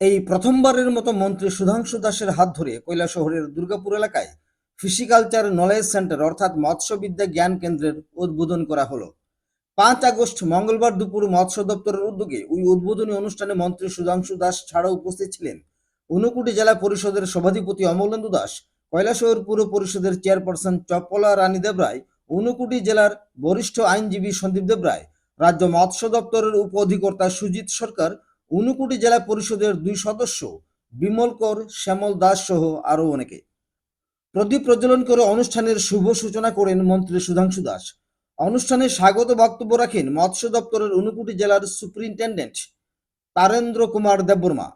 এই প্রথমবারের মতো মন্ত্রী সুধাংশু দাসের হাত ধরে কৈলাসহরের দুর্গাপুর এলাকায় ফিশিকালচার নলেজ সেন্টার অর্থাৎ মৎস্যবিদ্যা জ্ঞান কেন্দ্রের উদ্বোধন করা হলো। পাঁচ আগস্ট মঙ্গলবার দুপুর মৎস্য দপ্তরের উদ্যোগে ওই উদ্বোধনী অনুষ্ঠানে মন্ত্রী সুধাংশু দাস ছাড়াও উপস্থিত ছিলেন ঊনকোটি জেলা পরিষদের সভাধিপতি অমলেন্দু দাস কৈলাসহর পুর পরিষদের চেয়ারপারসন চপলা রানী দেবরায় ঊনকোটি জেলার বরিষ্ঠ আইনজীবী সন্দীপ দেবরায় রাজ্য মৎস্য দপ্তরের উপ অধিকর্তা সুজিত সরকার ঊনকোটি জেলা পরিষদের দুই সদস্য বিমল কর শ্যামল দাস সহ আরও অনেকে। প্রদীপ প্রজ্বলন করে অনুষ্ঠানের শুভ সূচনা করেন মন্ত্রী সুধাংশু দাস। অনুষ্ঠানে স্বাগত বক্তব্য রাখেন মৎস্য দপ্তরের ঊনকোটি জেলার সুপ্রিনটেন্ডেন্ট তারেন্দ্র কুমার দেববর্মা।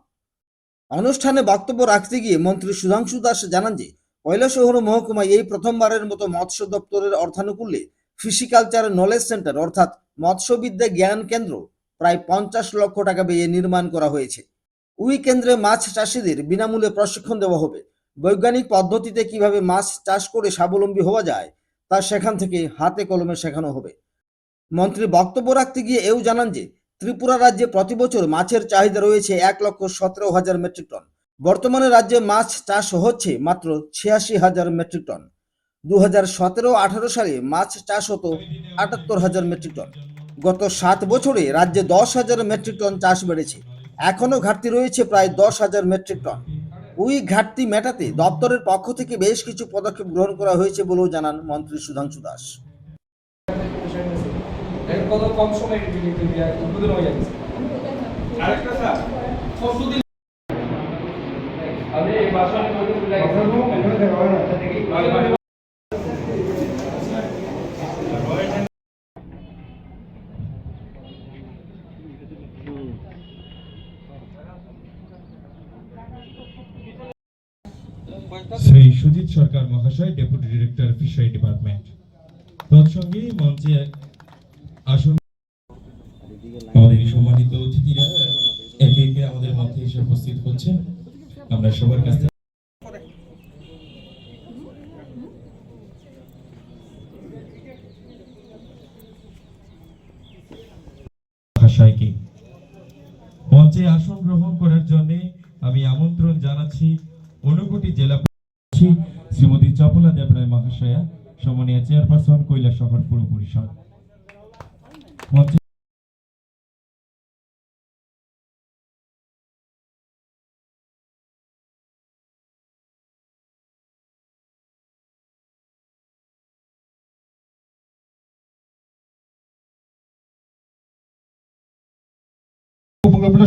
অনুষ্ঠানে বক্তব্য রাখতে গিয়ে মন্ত্রী সুধাংশু দাস জানান যে কৈলাসহর মহকুমায় এই প্রথমবারের মতো মৎস্য দপ্তরের অর্থানুকূল্যে ফিশিকালচার নলেজ সেন্টার অর্থাৎ মৎস্যবিদ্যা জ্ঞান কেন্দ্র প্রায় পঞ্চাশ লক্ষ টাকা ব্যয়ে নির্মাণ করা হয়েছে। ওই কেন্দ্রে মাছ চাষিদের বিনামূল্যে প্রশিক্ষণ দেওয়া হবে। বৈজ্ঞানিক পদ্ধতিতে কীভাবে মাছ চাষ করে স্বাবলম্বী হওয়া যায়, তা সেখান থেকে হাতে কলমে শেখানো হবে। মন্ত্রী বক্তব্য রাখতে গিয়ে এও জানান যে, ত্রিপুরা রাজ্যে প্রতি বছর মাছের চাহিদা রয়েছে এক লক্ষ সতেরো হাজার মেট্রিক টন। বর্তমানে রাজ্যে মাছ চাষ হচ্ছে মাত্র ছিয়াশি হাজার মেট্রিক টন। দু হাজার সতেরো আঠারো সালে মাছ চাষ হতো আটাত্তর হাজার মেট্রিক টন। গত সাত বছরে রাজ্যে দশ হাজার মেট্রিক টন চাষ বেড়েছে। এখনও ঘাটতি রয়েছে প্রায় দশ হাজার মেট্রিক টন। ওই ঘাটতি মেটাতে দপ্তরের পক্ষ থেকে বেশ কিছু পদক্ষেপ গ্রহণ করা হয়েছে বলেও জানান মন্ত্রী সুধাংশু দাস। শ্রী সুজিত সরকার মহাশয় ডেপুটি ডিরেক্টর ফিশারি ডিপার্টমেন্ট তৎসঙ্গে মঞ্চে আসন আমাদের সম্মানিত অতিথিরা একে একে আমাদের মধ্যে এসে উপস্থিত হচ্ছেন। আমরা সবার কাছ থেকে মঞ্চে আসন গ্রহণ করার জন্য আমি আমন্ত্রণ জানাচ্ছি ঊনকোটি জেলা শ্রীমতী চপলা দেবরায় মহাশয়া সম্মানীয় চেয়ারপারসন কৈলাস শহর পুর পরিষদ।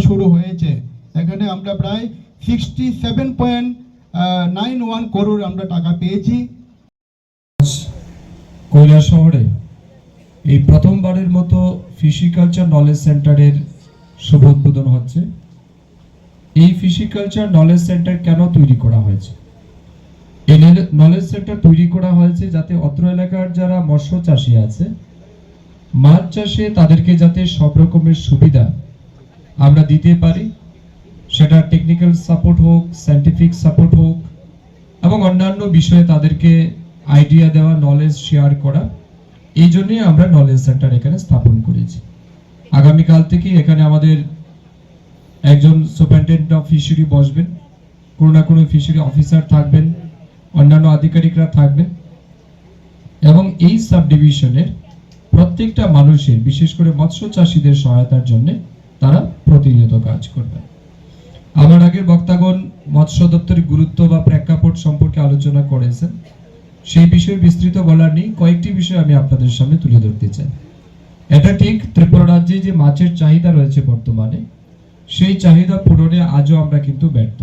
শুরু হয়েছে। এখানে আমরা প্রায় sixty seven point nine one crore আমরা টাকা পেয়েছি। কৈলাস শহরে এই প্রথমবারের মতো ফিশিকালচার নলেজ সেন্টারের শুভ উদ্বোধন হচ্ছে। এই ফিশিকালচার নলেজ সেন্টার কেন তৈরি করা হয়েছে? এই নলেজ সেন্টার তৈরি করা হয়েছে যাতে অত্র এলাকার যারা মৎস্য চাষী আছে, মাছ চাষে তাদেরকে যাতে সব রকমের সুবিধা আমরা দিতে পারি। সেটা টেকনিক্যাল সাপোর্ট হোক সায়েন্টিফিক সাপোর্ট হোক এবং অন্যান্য বিষয়ে তাদেরকে আইডিয়া দেওয়া নলেজ শেয়ার করা, এই জন্যই আমরা নলেজ সেন্টার এখানে স্থাপন করেছি। আগামীকাল থেকে এখানে আমাদের একজন সুপারিনটেন্ডেন্ট অফ ফিশারি বসবেন। কোনো না কোনো ফিশারি অফিসার থাকবেন, অন্যান্য আধিকারিকরা থাকবেন এবং এই সাব ডিভিশনের প্রত্যেকটা মানুষের, বিশেষ করে মৎস্য চাষীদের সহায়তার জন্য তারা প্রতিনিয়ত কাজ করবেন। আমার আগের বক্তাগণ মৎস্য দপ্তরের গুরুত্ব বা প্রেক্ষাপট সম্পর্কে আলোচনা করেছেন, সেই বিষয়ে বিস্তৃত বলার নেই। কয়েকটি বিষয় আমি আপনাদের সামনে তুলে ধরতে চাই। এটা ঠিক, ত্রিপুরা রাজ্যে যে মাছের চাহিদা রয়েছে বর্তমানে, সেই চাহিদা পূরণে আজও আমরা কিন্তু ব্যর্থ।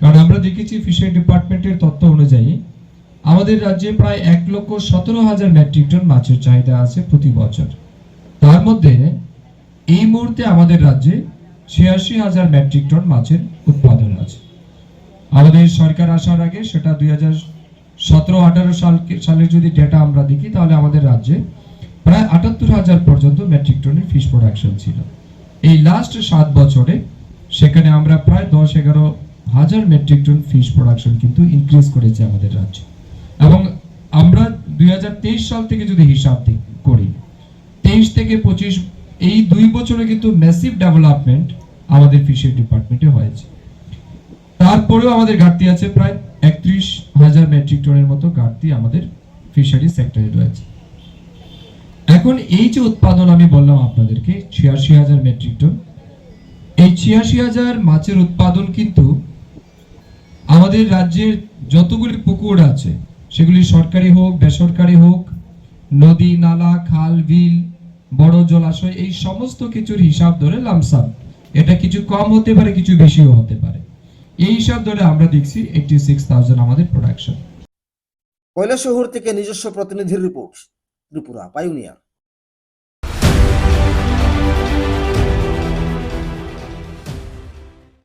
কারণ আমরা দেখেছি ফিশারি ডিপার্টমেন্টের তথ্য অনুযায়ী, আমাদের রাজ্যে প্রায় এক লক্ষ সতেরো হাজার মেট্রিক টন মাছের চাহিদা আছে প্রতি বছর। তার মধ্যে এই মুহূর্তে আমাদের রাজ্যে ছিয়াশি হাজার মেট্রিক টন মাছের উৎপাদন আছে। আমাদের সরকার আসার আগে সেটা দুই হাজার সতেরো, আঠারো সাল সালের যদি ডেটা আমরা দেখি, তাহলে আমাদের রাজ্যে প্রায় আটাত্তর হাজার পর্যন্ত মেট্রিক টনের ফিশ প্রোডাকশন ছিল। এই লাস্ট সাত বছরে সেখানে আমরা প্রায় দশ, এগারো হাজার মেট্রিক টন ফিশ প্রোডাকশন কিন্তু ইনক্রিজ করেছে আমাদের রাজ্য। এবং আমরা দুই হাজার তেইশ সাল থেকে যদি হিসাব করি, তেইশ থেকে পঁচিশ এই দুই বছরে কিন্তু ম্যাসিভ ডেভেলপমেন্ট আমাদের ফিশারি ডিপার্টমেন্টে হয়েছে। তারপরেও আমাদের ঘাটতি আছে প্রায় একত্রিশ হাজার মেট্রিক টনের মতো ঘাটতি আমাদের ফিশারি সেক্টরে রয়েছে। এখন এই যে উৎপাদন আমি বললাম আপনাদেরকে, ছিয়াশি হাজার মেট্রিক টন এই ছিয়াশি হাজার মাছের উৎপাদন কিন্তু আমাদের রাজ্যের যতগুলি পুকুর আছে, সেগুলি সরকারি হোক, বেসরকারি হোক, নদী, নালা, খাল, বিল জলাশয়, এই সমস্ত কিছুর হিসাব ধরে লামসাম এটা কিছু কম হতে পারে, কিছু বেশিও হতে পারে। এই হিসাব ধরে আমরা দেখছি এইটি সিক্স থাউজেন্ড আমাদের প্রোডাকশন কয়লা শহর থেকে নিজস্ব প্রতিনিধির রিপোর্ট ত্রিপুরা, পাইওনিয়ার।